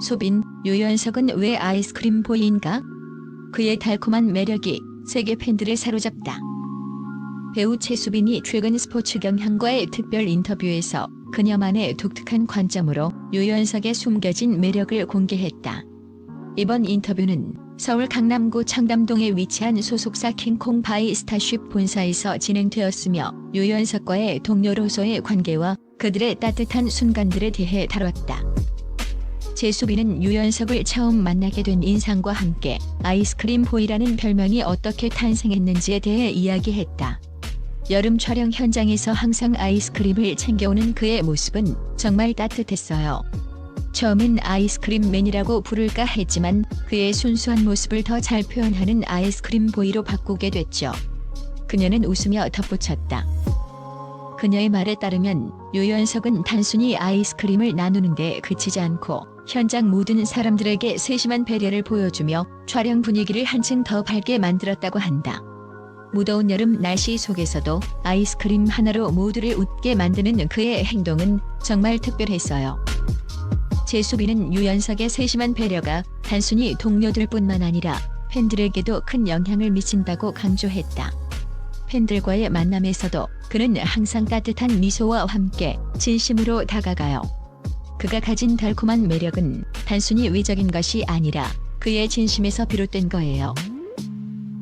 소빈, 유연석은 왜 아이스크림 보이인가? 그의 달콤한 매력이 세계 팬들을 사로잡다. 배우 최수빈이 최근 스포츠 경향과의 특별 인터뷰에서 그녀만의 독특한 관점으로 유연석의 숨겨진 매력을 공개했다. 이번 인터뷰는 서울 강남구 청담동에 위치한 소속사 킹콩 바이 스타쉽 본사에서 진행되었으며 유연석과의 동료로서의 관계와 그들의 따뜻한 순간들에 대해 다뤘다. 제수빈은 유연석을 처음 만나게 된 인상과 함께 아이스크림 보이라는 별명이 어떻게 탄생했는지에 대해 이야기했다. 여름 촬영 현장에서 항상 아이스크림을 챙겨오는 그의 모습은 정말 따뜻했어요. 처음엔 아이스크림맨이라고 부를까 했지만 그의 순수한 모습을 더 잘 표현하는 아이스크림 보이로 바꾸게 됐죠. 그녀는 웃으며 덧붙였다. 그녀의 말에 따르면 유연석은 단순히 아이스크림을 나누는 데 그치지 않고 현장 모든 사람들에게 세심한 배려를 보여주며 촬영 분위기를 한층 더 밝게 만들었다고 한다. 무더운 여름 날씨 속에서도 아이스크림 하나로 모두를 웃게 만드는 그의 행동은 정말 특별했어요. 제수비는 유연석의 세심한 배려가 단순히 동료들뿐만 아니라 팬들에게도 큰 영향을 미친다고 강조했다. 팬들과의 만남에서도 그는 항상 따뜻한 미소와 함께 진심으로 다가가요. 그가 가진 달콤한 매력은 단순히 외적인 것이 아니라 그의 진심에서 비롯된 거예요.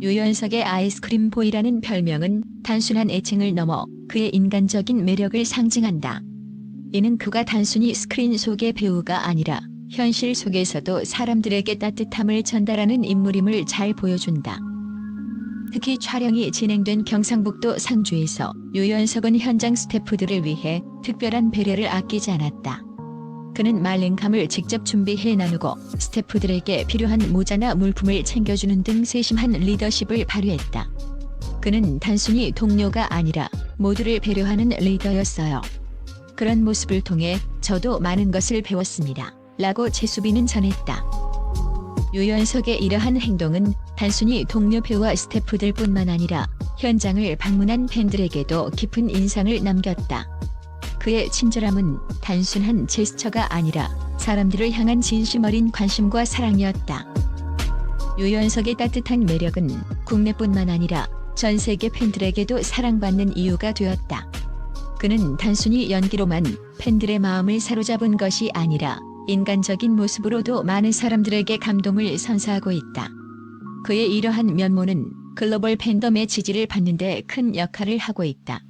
유연석의 아이스크림 보이라는 별명은 단순한 애칭을 넘어 그의 인간적인 매력을 상징한다. 이는 그가 단순히 스크린 속의 배우가 아니라 현실 속에서도 사람들에게 따뜻함을 전달하는 인물임을 잘 보여준다. 특히 촬영이 진행된 경상북도 상주에서 유연석은 현장 스태프들을 위해 특별한 배려를 아끼지 않았다. 그는 말랭감을 직접 준비해 나누고 스태프들에게 필요한 모자나 물품을 챙겨주는 등 세심한 리더십을 발휘했다. 그는 단순히 동료가 아니라 모두를 배려하는 리더였어요. 그런 모습을 통해 저도 많은 것을 배웠습니다. 라고 최수빈은 전했다. 유연석의 이러한 행동은 단순히 동료 배우와 스태프들 뿐만 아니라 현장을 방문한 팬들에게도 깊은 인상을 남겼다. 그의 친절함은 단순한 제스처가 아니라 사람들을 향한 진심 어린 관심과 사랑이었다. 유연석의 따뜻한 매력은 국내뿐만 아니라 전 세계 팬들에게도 사랑받는 이유가 되었다. 그는 단순히 연기로만 팬들의 마음을 사로잡은 것이 아니라 인간적인 모습으로도 많은 사람들에게 감동을 선사하고 있다. 그의 이러한 면모는 글로벌 팬덤의 지지를 받는 데 큰 역할을 하고 있다.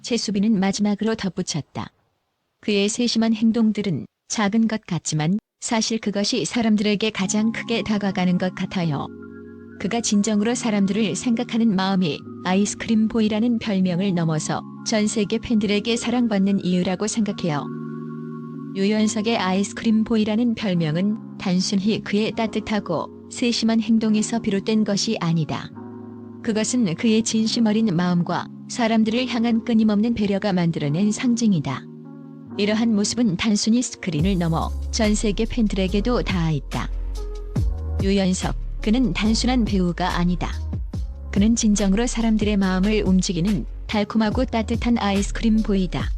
최수빈은 마지막으로 덧붙였다. 그의 세심한 행동들은 작은 것 같지만 사실 그것이 사람들에게 가장 크게 다가가는 것 같아요. 그가 진정으로 사람들을 생각하는 마음이 아이스크림 보이라는 별명을 넘어서 전 세계 팬들에게 사랑받는 이유라고 생각해요. 유연석의 아이스크림 보이라는 별명은 단순히 그의 따뜻하고 세심한 행동에서 비롯된 것이 아니다. 그것은 그의 진심 어린 마음과 사람들을 향한 끊임없는 배려가 만들어낸 상징이다. 이러한 모습은 단순히 스크린을 넘어 전 세계 팬들에게도 닿아 있다. 유연석, 그는 단순한 배우가 아니다. 그는 진정으로 사람들의 마음을 움직이는 달콤하고 따뜻한 아이스크림 보이다.